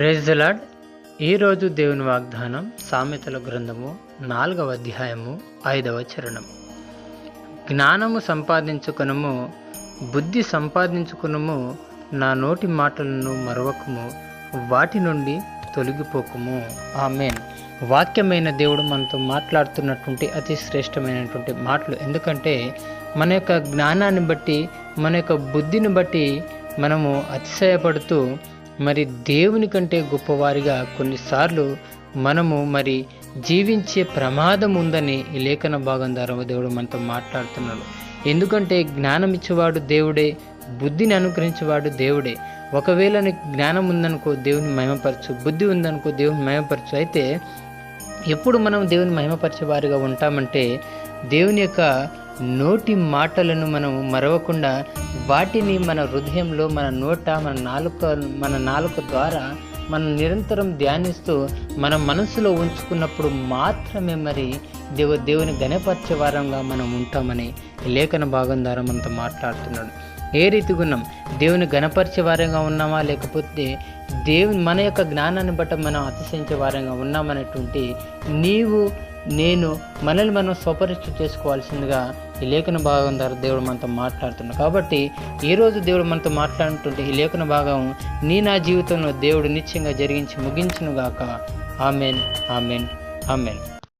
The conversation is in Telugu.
ప్రేజ్ ద లార్డ్ ఈరోజు దేవుని వాగ్దానం సామెతల గ్రంథము నాలుగవ అధ్యాయము ఐదవ చరణం. జ్ఞానము సంపాదించుకునము బుద్ధి సంపాదించుకునము నా నోటి మాటలను మరవకము వాటి నుండి తొలగిపోకము. ఆమెన్. వాక్యమైన దేవుడు మనతో మాట్లాడుతున్నటువంటి అతి శ్రేష్టమైనటువంటి మాటలు ఎందుకంటే మన యొక్క జ్ఞానాన్ని బట్టి మన యొక్క బుద్ధిని బట్టి మనము అతిశయపడుతూ మరి దేవుని కంటే గొప్పవారిగా కొన్నిసార్లు మనము మరి జీవించే ప్రమాదం ఉందని ఈ లేఖన భాగం ద్వారా దేవుడు మనతో మాట్లాడుతున్నాడు. ఎందుకంటే జ్ఞానం ఇచ్చేవాడు దేవుడే బుద్ధిని అనుగ్రహించేవాడు దేవుడే. ఒకవేళ నీకు జ్ఞానం ఉందనుకో దేవుని మహిమపరచు బుద్ధి ఉందనుకో దేవుని మహిమపరచు. అయితే ఎప్పుడు మనం దేవుని మహిమపరిచే వారిగా ఉంటామంటే దేవుని యొక్క నోటి మాటలను మనం మరవకుండా వాటిని మన హృదయంలో మన నోట మన నాలుక మన నాలుక ద్వారా మనం నిరంతరం ధ్యానిస్తూ మన మనసులో ఉంచుకున్నప్పుడు మాత్రమే మరి దేవు దేవుని గణపరిచే వారంగా మనం ఉంటామని లేఖన భాగం ద్వారా మనతో మాట్లాడుతున్నాడు. ఏ రీతిగా ఉన్నాం దేవుని గణపరిచే వారంగా ఉన్నామా? లేకపోతే దేవుని మన యొక్క జ్ఞానాన్ని బట్టి మనం అతిశయించే వారంగా ఉన్నామనేటువంటి నీవు నేను మనల్ని మనం స్వపరీక్ష చేసుకోవాల్సిందిగా ఈ లేఖన భాగం ద్వారా దేవుడు మనతో మాట్లాడుతున్నాడు. కాబట్టి ఈ రోజు దేవుడు మనతో మాట్లాడుతుంటే ఈ లేఖన భాగం నీ నా జీవితంలో దేవుడు నిత్యంగా జరిగించి ముగించునుగాక ఆమెన్ ఆమెన్ ఆమెన్.